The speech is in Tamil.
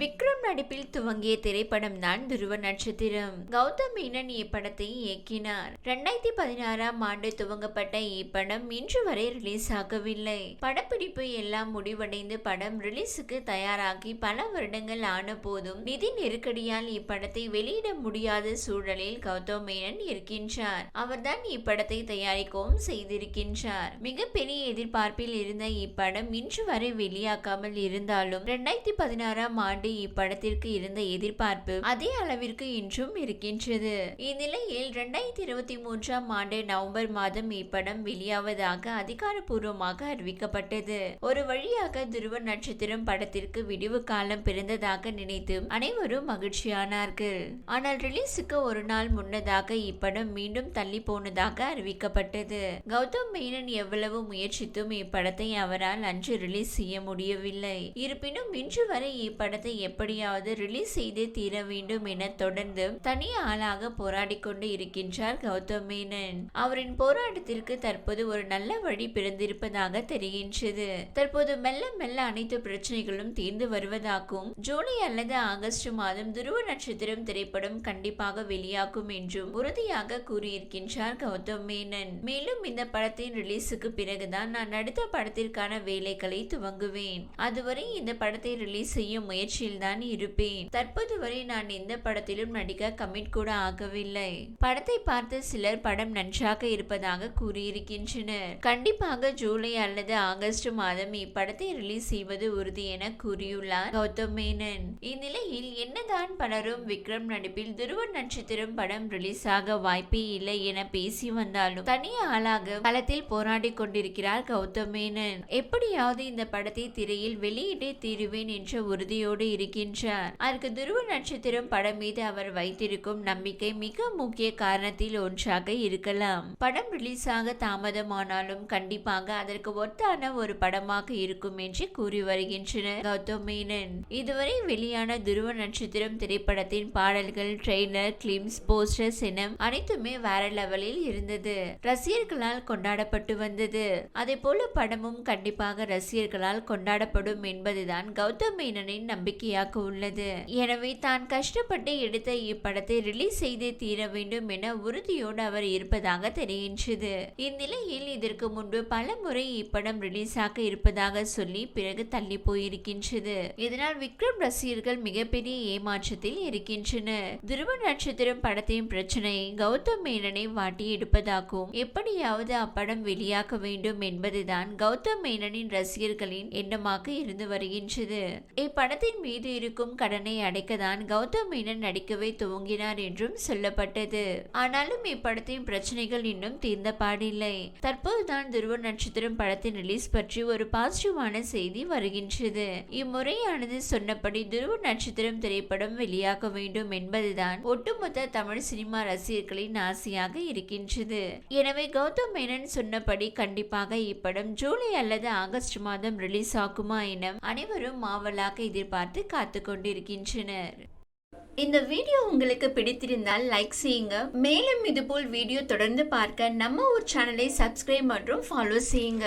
விக்ரம் நடிப்பில் துவங்கிய திரைப்படம் தான் துருவ நட்சத்திரம். கௌதம் மேனன் இப்படத்தை இயக்கினார். ரெண்டாயிரத்தி பதினாறாம் ஆண்டு துவங்கப்பட்ட இப்படம் இன்று வரை ரிலீஸ் ஆகவில்லை. படப்பிடிப்பு எல்லாம் முடிவடைந்து படம் ரிலீஸுக்கு தயாராகி பல வருடங்கள் ஆன போதும் நிதி நெருக்கடியால் இப்படத்தை வெளியிட முடியாத சூழலில் கௌதம் மேனன் இருக்கின்றார். அவர்தான் இப்படத்தை தயாரிக்கவும் செய்திருக்கின்றார். மிகப்பெரிய எதிர்பார்ப்பில் இருந்த இப்படம் இன்று வரை வெளியாகாமல் இருந்தாலும் இரண்டாயிரத்தி பதினாறாம் ஆண்டு இப்படத்திற்கு இருந்த எதிர்பார்ப்பு அதே அளவிற்கு இன்றும் இருக்கின்றது. இந்நிலையில் இரண்டாயிரத்தி இருபத்தி மூன்றாம் ஆண்டு நவம்பர் மாதம் இப்படம் வெளியாவதாக அதிகாரப்பூர்வமாக அறிவிக்கப்பட்டது. ஒரு வழியாக துருவ நட்சத்திரம் படத்திற்கு விடிவு காலம் பிறந்ததாக நினைத்து அனைவரும் மகிழ்ச்சியானார்கள். ஆனால் ரிலீஸுக்கு ஒரு நாள் முன்னதாக இப்படம் மீண்டும் தள்ளி போனதாக அறிவிக்கப்பட்டது. கௌதம் மேனன் எவ்வளவு முயற்சித்தும் இப்படத்தை அவரால் அன்று ரிலீஸ் செய்ய முடியவில்லை. இருப்பினும் இன்று வரை இப்படத்தை எப்படியாவது ரிலீஸ் செய்தே தீர வேண்டும் என தொடர்ந்து தனி ஆளாக போராடி கொண்டு இருக்கின்றார் கௌதம் மேனன். அவரின் போராட்டத்திற்கு தற்போது ஒரு நல்ல வழி பிறந்திருப்பதாக தெரிகின்றது. தற்போது மெல்ல மெல்ல அனைத்து பிரச்சனைகளும் தீர்ந்து வருவதாகவும் ஜூலை அல்லது ஆகஸ்ட் மாதம் துருவ நட்சத்திரம் திரைப்படம் கண்டிப்பாக வெளியாகும் என்றும் உறுதியாக கூறியிருக்கின்றார் கௌதம் மேனன். மேலும் இந்த படத்தின் ரிலீஸுக்கு பிறகுதான் நான் அடுத்த படத்திற்கான வேலைகளை துவங்குவேன். அதுவரை இந்த படத்தை ரிலீஸ் செய்யும் முயற்சியில் தான் இருப்பேன். தற்போது வரை நான் எந்த படத்திலும் நடிக்க கமிட் கூட ஆகவில்லை. படத்தை பார்த்து சிலர் படம் நன்றாக இருப்பதாக கூறியிருக்கின்றனர். கண்டிப்பாக ஜூலை அல்லது ஆகஸ்ட் மாதம் இப்படத்தை ரிலீஸ் செய்வது உறுதி என கூறியுள்ளார் கௌதம் மேனன். இந்நிலையில் என்னதான் பலரும் விக்ரம் நடிப்பில் துருவ நட்சத்திரம் படம் ரிலீஸ் ஆக வாய்ப்பே இல்லை என பேசி வந்தாலும் தனி ஆளாக களத்தில் போராடி கொண்டிருக்கிறார் கௌதம் மேனன். எப்படியாவது இந்த படத்தை திரையில் வெளியிட்டே தீருவேன் என்ற உறுதியோடு இருக்கின்றார். அதற்கு துருவ நட்சத்திரம் படம் மீது அவர் வைத்திருக்கும் நம்பிக்கை மிக முக்கிய காரணத்தில் ஒன்றாக இருக்கலாம். படம் ரிலீஸ் ஆக தாமதமானாலும் கண்டிப்பாக அதற்கு ஒத்தான ஒரு படமாக இருக்கும் என்று கூறி வருகின்றனர். கௌதம் மேனன். இதுவரை வெளியான துருவ நட்சத்திரம் திரைப்படத்தின் பாடல்கள் ட்ரெய்லர் கிளிம்ஸ் போஸ்டர்ஸ் என அனைத்துமே வேற லெவலில் இருந்தது. ரசிகர்களால் கொண்டாடப்பட்டு வந்தது. அதே போல படமும் கண்டிப்பாக ரசிகர்களால் கொண்டாடப்படும் என்பதுதான் கௌதம் மேனனின் நம்பிக்கை நம்பிக்கையாக உள்ளது. எனவே தான் கஷ்டப்பட்டு எடுத்த இப்படத்தை ரிலீஸ் செய்து தீர வேண்டும் என உறுதியோடு அவர் இருப்பதாக தெரிகின்றது. இந்நிலையில் இதற்கு முன்பு பல முறை இப்படம் ரிலீஸ் ஆக இருப்பதாக சொல்லி பிறகு தள்ளி போயிருக்கின்றது. இதனால் விக்ரம் ரசிகர்கள் மிகப்பெரிய ஏமாற்றத்தில் இருக்கின்றனர். துருவ நட்சத்திரம் படத்தின் பிரச்சனை கௌதம் மேனனை வாட்டி எடுப்பதாகவும் எப்படியாவது அப்படம் வெளியாக வேண்டும் என்பதுதான் கௌதம் மேனனின் ரசிகர்களின் எண்ணமாக இருந்து வருகின்றது. இப்படத்தின் மீது இருக்கும் கடனை அடைக்கதான் கௌதம் மேனன் நடிக்கவே துவங்கினார் என்றும் சொல்லப்பட்டது. ஆனாலும் இப்படத்தின் பிரச்சனைகள் இன்னும் தீர்ந்த பாடில்லை. தற்போதுதான் துருவ நட்சத்திரம் படத்தின் ரிலீஸ் பற்றி ஒரு பாசிட்டிவான செய்தி வருகின்றது. இம்முறையானது சொன்னபடி துருவ நட்சத்திரம் திரைப்படம் வெளியாக வேண்டும் என்பதுதான் ஒட்டுமொத்த தமிழ் சினிமா ரசிகர்களின் ஆசையாக இருக்கின்றது. எனவே கௌதம் மேனன் சொன்னபடி கண்டிப்பாக இப்படம் ஜூலை அல்லது ஆகஸ்ட் மாதம் ரிலீஸ் ஆகுமா என அனைவரும் மாவலாக எதிர்பார்த்து காத்து கொண்டிருக்கின்றனர் இந்த வீடியோ உங்களுக்கு பிடித்திருந்தால் லைக் செய்யுங்க. மேலும் இதுபோல் வீடியோ தொடர்ந்து பார்க்க நம்ம ஒரு சேனலை சப்ஸ்கிரைப் மற்றும் ஃபாலோ செய்யுங்க.